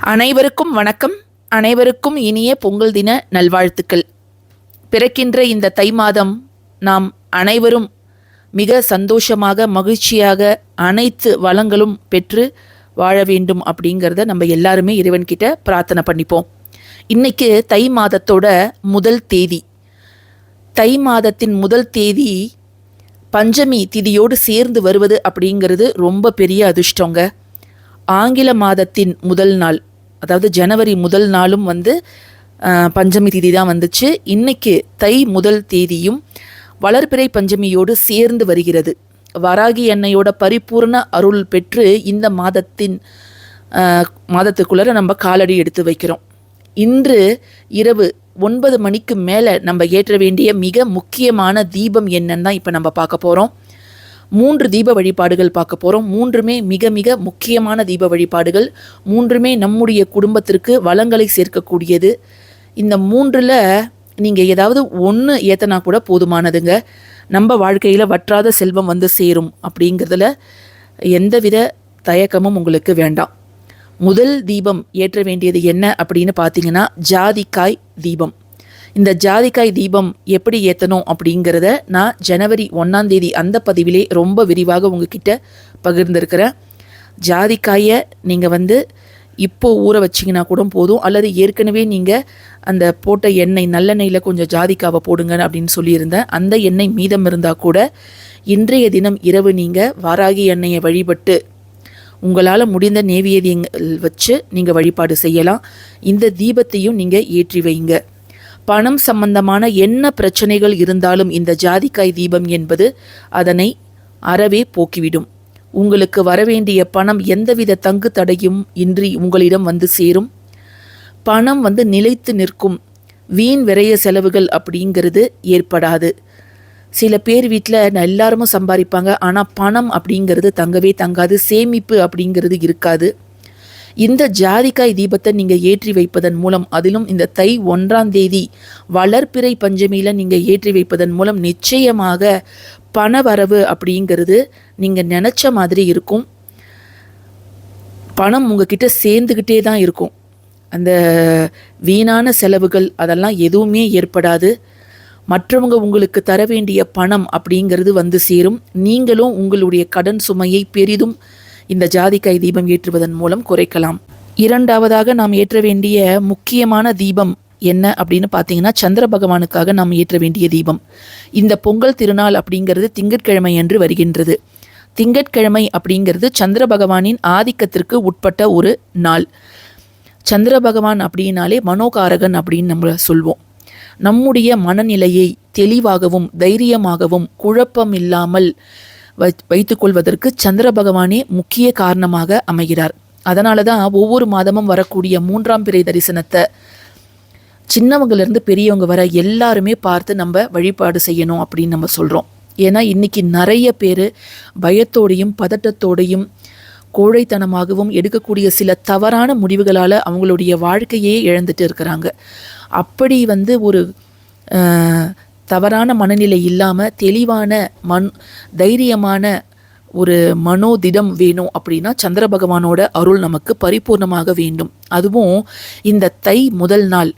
அனைவருக்கும் வணக்கம். அனைவருக்கும் இனிய பொங்கல் தின நல்வாழ்த்துக்கள். பிறக்கின்ற இந்த தை மாதம் நாம் அனைவரும் மிக சந்தோஷமாக மகிழ்ச்சியாக அனைத்து வளங்களும் பெற்று வாழ வேண்டும் அப்படிங்கிறத நம்ம எல்லாருமே இறைவன்கிட்ட பிரார்த்தனை பண்ணிப்போம். இன்னைக்கு தை மாதத்தோட முதல் தேதி. தை மாதத்தின் முதல் தேதி பஞ்சமி திதியோடு சேர்ந்து வருவது அப்படிங்கிறது ரொம்ப பெரிய அதிர்ஷ்டங்க. ஆங்கில மாதத்தின் முதல் நாள். அதாவது ஜனவரி முதல் நாளும் வந்து பஞ்சமி தேதி தான் வந்துச்சு. இன்னைக்கு தை முதல் தேதியும் வளர்பிறை பஞ்சமியோடு சேர்ந்து வருகிறது. வராகி எண்ணெயோட பரிபூர்ண அருள் பெற்று இந்த மாதத்தின் மாதத்துக்குள்ளே மாதத்துக்குள்ளார நம்ம காலடி எடுத்து வைக்கிறோம். இன்று இரவு ஒன்பது மணிக்கு மேலே நம்ம ஏற்ற வேண்டிய மிக முக்கியமான தீபம் என்னன்னு தான் இப்போ நம்ம பார்க்க போகிறோம் மூன்று தீப வழிபாடுகள் பார்க்க போகிறோம் மூன்றுமே மிக மிக முக்கியமான தீப வழிபாடுகள். மூன்றுமே நம்முடைய குடும்பத்திற்கு வளங்களை சேர்க்கக்கூடியது. இந்த மூன்றில் நீங்கள் ஏதாவது ஒன்று ஏத்தனா கூட போதுமானதுங்க. நம்ம வாழ்க்கையில் வற்றாத செல்வம் வந்து சேரும் அப்படிங்கிறதுல எந்தவித தயக்கமும் உங்களுக்கு வேண்டாம். முதல் தீபம் ஏற்ற வேண்டியது என்ன அப்படின்னு பார்த்தீங்கன்னா ஜாதிக்காய் தீபம். இந்த ஜாதிக்காய் தீபம் எப்படி ஏற்றணும் அப்படிங்கிறத நான் ஜனவரி ஒன்றாம் தேதி அந்த பதிவிலே ரொம்ப விரிவாக உங்ககிட்ட பகிர்ந்திருக்கிறேன். ஜாதிக்காயை நீங்கள் வந்து இப்போ ஊற வச்சிங்கன்னா கூட போதும். அல்லது ஏற்கனவே நீங்கள் அந்த போட்ட எண்ணெய் நல்லெண்ணெயில் கொஞ்சம் ஜாதிக்காவை போடுங்க அப்படின்னு சொல்லியிருந்தேன். அந்த எண்ணெய் மீதம் இருந்தால் கூட இன்றைய தினம் இரவு நீங்கள் வாராகி எண்ணெயை வழிபட்டு உங்களால் முடிந்த நேவியதியங்கள் வச்சு நீங்கள் வழிபாடு செய்யலாம். இந்த தீபத்தையும் நீங்கள் ஏற்றி வைங்க. பணம் சம்பந்தமான என்ன பிரச்சனைகள் இருந்தாலும் இந்த ஜாதிக்காய் தீபம் என்பது அதனை அறவே போக்கிவிடும். உங்களுக்கு வரவேண்டிய பணம் எந்தவித தங்கு தடையும் இன்றி உங்களிடம் வந்து சேரும். பணம் வந்து நிலைத்து நிற்கும். வீண் விரைய செலவுகள் அப்படிங்கிறது ஏற்படாது. சில பேர் வீட்டில் எல்லாருமே சம்பாதிப்பாங்க. ஆனால் பணம் அப்படிங்கிறது தங்கவே தங்காது. சேமிப்பு அப்படிங்கிறது இருக்காது. இந்த ஜாதிக்காய் தீபத்தை நீங்கள் ஏற்றி வைப்பதன் மூலம் அதிலும் இந்த தை ஒன்றாம் தேதி வளர்ப்பிறை பஞ்சமியில் நீங்கள் ஏற்றி வைப்பதன் மூலம் நிச்சயமாக பண வரவு அப்படிங்கிறது நீங்கள் நினச்ச மாதிரி இருக்கும். பணம் உங்ககிட்ட சேர்ந்துக்கிட்டே தான் இருக்கும். அந்த வீணான செலவுகள் அதெல்லாம் எதுவுமே ஏற்படாது. மற்றவங்க உங்களுக்கு தர வேண்டிய பணம் அப்படிங்கிறது வந்து சேரும். நீங்களும் உங்களுடைய கடன் சுமையை பெரிதும் இந்த ஜாதிக்காய் தீபம் ஏற்றுவதன் மூலம் குறைக்கலாம். இரண்டாவதாக நாம் ஏற்ற வேண்டிய முக்கியமான தீபம் என்ன அப்படின்னு பார்த்தீங்கன்னா சந்திர பகவானுக்காக நாம் ஏற்ற வேண்டிய தீபம். இந்த பொங்கல் திருநாள் அப்படிங்கிறது திங்கட்கிழமை அன்று வருகின்றது. திங்கட்கிழமை அப்படிங்கிறது சந்திர பகவானின் ஆதிக்கத்திற்கு உட்பட்ட ஒரு நாள். சந்திர பகவான் அப்படின்னாலே மனோகாரகன் அப்படின்னு நம்ம சொல்வோம். நம்முடைய மனநிலையை தெளிவாகவும் தைரியமாகவும் குழப்பம் இல்லாமல் வைத்துக்கொள்வதற்கு சந்திர பகவானே முக்கிய காரணமாக அமைகிறார். அதனால தான் ஒவ்வொரு மாதமும் வரக்கூடிய மூன்றாம் பிறை தரிசனத்தை சின்னவங்கலேருந்து பெரியவங்க வர எல்லாருமே பார்த்து நம்ம வழிபாடு செய்யணும் அப்படின்னு நம்ம சொல்கிறோம் ஏன்னா இன்றைக்கி நிறைய பேர் பயத்தோடையும் பதட்டத்தோடையும் கோழைத்தனமாகவும் எடுக்கக்கூடிய சில தவறான முடிவுகளால் அவங்களுடைய வாழ்க்கையே இழந்துட்டு இருக்கிறாங்க. அப்படி வந்து ஒரு தவறான மனநிலை இல்லாமல் தெளிவான மண் தைரியமான ஒரு மனோதிடம் வேணும் அப்படின்னா சந்திர பகவானோட அருள் நமக்கு பரிபூர்ணமாக வேண்டும். அதுவும் இந்த தை முதல் நாள்.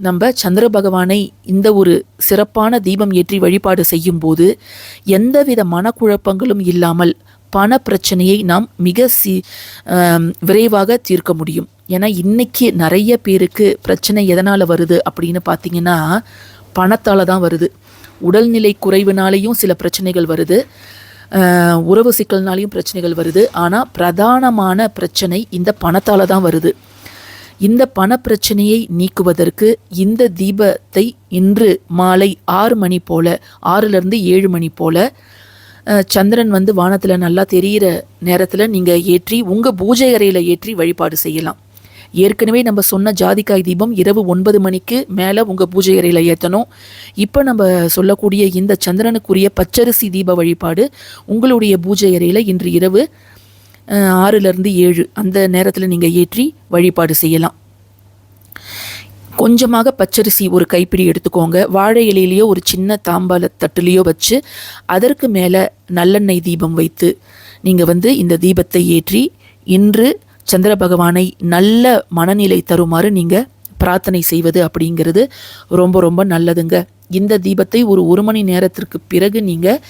நம்ம சந்திர பகவானை இந்த ஒரு சிறப்பான தீபம் ஏற்றி வழிபாடு செய்யும்போது எந்தவித மனக்குழப்பங்களும் இல்லாமல் பண பிரச்சனையை நாம் மிக சி விரைவாக தீர்க்க முடியும். ஏன்னா இன்னைக்கு நிறைய பேருக்கு பிரச்சனை எதனால் வருது அப்படின்னு பார்த்தீங்கன்னா பணத்தால் தான் வருது. உடல்நிலை குறைவுனாலேயும் சில பிரச்சனைகள் வருது. உறவு சிக்கல்னாலையும் பிரச்சனைகள் வருது. ஆனால் பிரதானமான பிரச்சனை இந்த பணத்தால் தான் வருது. இந்த பணப்பிரச்சனையை நீக்குவதற்கு இந்த தீபத்தை இன்று மாலை ஆறு மணி போல் ஆறுலேருந்து ஏழு மணி போல் சந்திரன் வந்து வானத்தில் நல்லா தெரிகிற நேரத்தில் நீங்கள் ஏற்றி உங்கள் பூஜை அறையில் ஏற்றி வழிபாடு செய்யலாம். ஏற்கனவே நம்ம சொன்ன ஜாதிக்காய் தீபம் இரவு ஒன்பது மணிக்கு மேலே உங்கள் பூஜை அறையில் ஏற்றணும் இப்போ நம்ம சொல்லக்கூடிய இந்த சந்திரனுக்குரிய பச்சரிசி தீப வழிபாடு உங்களுடைய பூஜை அறையில் இன்று இரவு ஆறுலேருந்து ஏழு அந்த நேரத்தில் நீங்கள் ஏற்றி வழிபாடு செய்யலாம். கொஞ்சமாக பச்சரிசி ஒரு கைப்பிடி எடுத்துக்கோங்க. வாழை இலையிலேயோ ஒரு சின்ன தாம்பால தட்டுலேயோ வச்சு அதற்கு மேலே நல்லெண்ணெய் தீபம் வைத்து நீங்கள் வந்து இந்த தீபத்தை ஏற்றி இன்று சந்திர பகவானை நல்ல மனநிலை தருமாறு நீங்கள் பிரார்த்தனை செய்வது அப்படிங்கிறது ரொம்ப ரொம்ப நல்லதுங்க. இந்த தீபத்தை ஒரு ஒரு மணி நேரத்திற்கு பிறகு நீங்கள்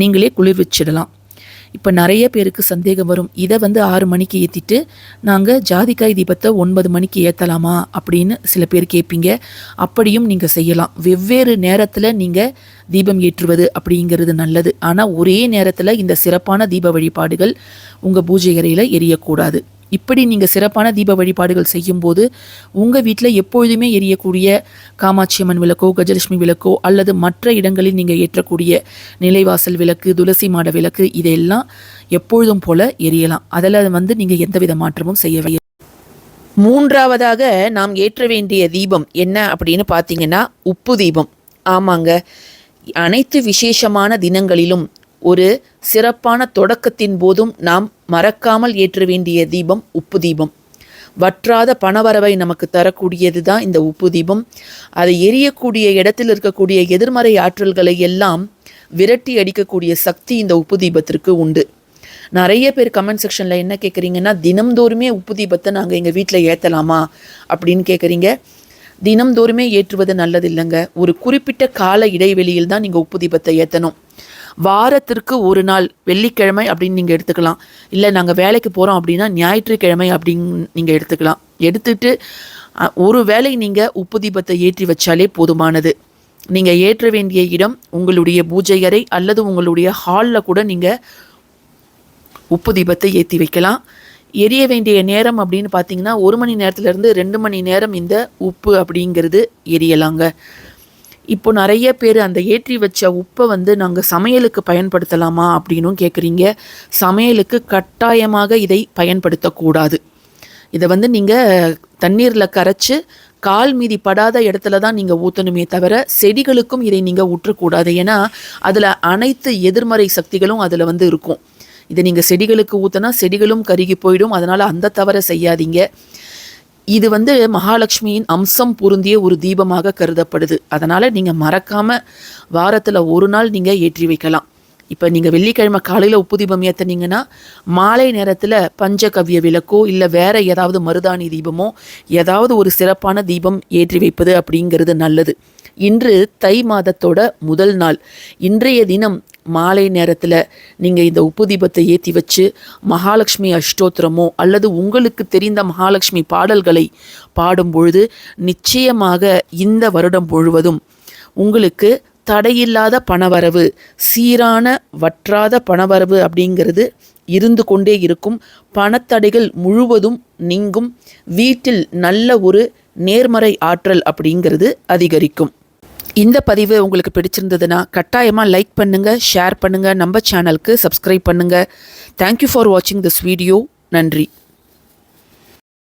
நீங்களே குளிர்விச்சிடலாம். இப்போ நிறைய பேருக்கு சந்தேகம் வரும். இதை வந்து ஆறு மணிக்கு ஏற்றிட்டு நாங்கள் ஜாதிக்காய் தீபத்தை ஒன்பது மணிக்கு ஏற்றலாமா அப்படின்னு சில பேர் கேட்பீங்க அப்படியும் நீங்கள் செய்யலாம். வெவ்வேறு நேரத்தில் நீங்கள் தீபம் ஏற்றுவது அப்படிங்கிறது நல்லது. ஆனால் ஒரே நேரத்தில் இந்த சிறப்பான தீப வழிபாடுகள் உங்கள் பூஜை அறையில் எரியக்கூடாது. இப்படி நீங்கள் சிறப்பான தீப வழிபாடுகள் செய்யும்போது உங்கள் வீட்டில் எப்பொழுதுமே எரியக்கூடிய காமாட்சி அம்மன் விளக்கோ கஜலட்சுமி விளக்கோ அல்லது மற்ற இடங்களில் நீங்கள் ஏற்றக்கூடிய நிலைவாசல் விளக்கு துளசி மாட விளக்கு இதெல்லாம் எப்பொழுதும் போல எரியலாம். அதில் வந்து நீங்கள் எந்தவித மாற்றமும் செய்ய மூன்றாவதாக நாம் ஏற்ற வேண்டிய தீபம் என்ன அப்படின்னு பார்த்தீங்கன்னா உப்பு தீபம். ஆமாங்க. அனைத்து விசேஷமான தினங்களிலும் ஒரு சிறப்பான தொடக்கத்தின் போதும் நாம் மறக்காமல் ஏற்ற வேண்டிய தீபம் உப்பு தீபம். வற்றாத பணவரவை நமக்கு தரக்கூடியது தான் இந்த உப்பு தீபம். அதை எரியக்கூடிய இடத்தில் இருக்கக்கூடிய எதிர்மறை ஆற்றல்களை எல்லாம் விரட்டி அடிக்கக்கூடிய சக்தி இந்த உப்பு தீபத்திற்கு உண்டு. நிறைய பேர் கமெண்ட் செக்ஷனில் என்ன கேட்குறீங்கன்னா தினம்தோறுமே உப்பு தீபத்தை நாங்கள் எங்கள் வீட்டில் ஏற்றலாமா அப்படின்னு கேட்குறீங்க தினம்தோறுமே ஏற்றுவது நல்லதில்லைங்க ஒரு குறிப்பிட்ட கால இடைவெளியில் தான் நீங்கள் உப்பு தீபத்தை ஏற்றணும் வாரத்திற்கு ஒரு நாள் வெள்ளிக்கிழமை அப்படின்னு நீங்கள் எடுத்துக்கலாம். இல்லை நாங்கள் வேலைக்கு போகிறோம் அப்படின்னா ஞாயிற்றுக்கிழமை அப்படின்னு நீங்கள் எடுத்துக்கலாம். எடுத்துட்டு ஒரு வேளை நீங்கள் உப்பு தீபத்தை ஏற்றி வச்சாலே போதுமானது. நீங்கள் ஏற்ற வேண்டிய இடம் உங்களுடைய பூஜை அறை அல்லது உங்களுடைய ஹாலில் கூட நீங்கள் உப்பு தீபத்தை ஏற்றி வைக்கலாம். எரிய வேண்டிய நேரம் அப்படின்னு பார்த்தீங்கன்னா ஒரு மணி நேரத்துலேருந்து ரெண்டு மணி நேரம் இந்த உப்பு அப்படிங்கிறது எரியலாங்க. இப்போ நிறைய பேர் அந்த ஏற்றி வச்ச உப்பை வந்து நாங்கள் சமையலுக்கு பயன்படுத்தலாமா அப்படின்னும் கேட்குறீங்க சமையலுக்கு கட்டாயமாக இதை பயன்படுத்தக்கூடாது. இதை வந்து நீங்கள் தண்ணீரில் கரைச்சி கால் மீதி படாத இடத்துல தான் நீங்கள் ஊற்றணுமே தவிர செடிகளுக்கும் இதை நீங்கள் ஊற்றக்கூடாது. ஏன்னா அதில் அனைத்து எதிர்மறை சக்திகளும் அதில் வந்து இருக்கும். இதை நீங்கள் செடிகளுக்கு ஊற்றினா செடிகளும் கருகி போயிடும். அதனால் அந்த தவறை செய்யாதீங்க. இது வந்து மகாலட்சுமியின் அம்சம் பொருந்திய ஒரு தீபமாக கருதப்படுது. அதனால் நீங்கள் மறக்காமல் வாரத்தில் ஒரு நாள் நீங்கள் ஏற்றி வைக்கலாம். இப்போ நீங்கள் வெள்ளிக்கிழமை காலையில் உப்பு தீபம் ஏற்றுனீங்கன்னா மாலை நேரத்தில் பஞ்சகவ்ய விளக்கோ இல்லை வேறு ஏதாவது மருதாணி தீபமோ ஏதாவது ஒரு சிறப்பான தீபம் ஏற்றி வைப்பது அப்படிங்கிறது நல்லது. இன்று தை மாதத்தோட முதல் நாள். இன்றைய தினம் மாலை நேரத்தில் நீங்கள் இந்த உப்பு தீபத்தை ஏற்றி வச்சு மகாலட்சுமி அஷ்டோத்திரமோ அல்லது உங்களுக்கு தெரிந்த மகாலட்சுமி பாடல்களை பாடும் பொழுது நிச்சயமாக இந்த வருடம் முழுவதும் உங்களுக்கு தடையில்லாத பணவரவு சீரான வற்றாத பணவரவு அப்படிங்கிறது இருந்து கொண்டே இருக்கும். பணத்தடைகள் முழுவதும் நீங்கும். வீட்டில் நல்ல ஒரு நேர்மறை ஆற்றல் அப்படிங்கிறது அதிகரிக்கும். இந்த பதிவு உங்களுக்கு பிடிச்சிருந்ததுன்னா கட்டாயமாக லைக் பண்ணுங்கள் ஷேர் பண்ணுங்கள் நம்ம சேனலுக்கு சப்ஸ்கிரைப் பண்ணுங்கள் தேங்க்யூ ஃபார் வாட்சிங் திஸ் வீடியோ நன்றி.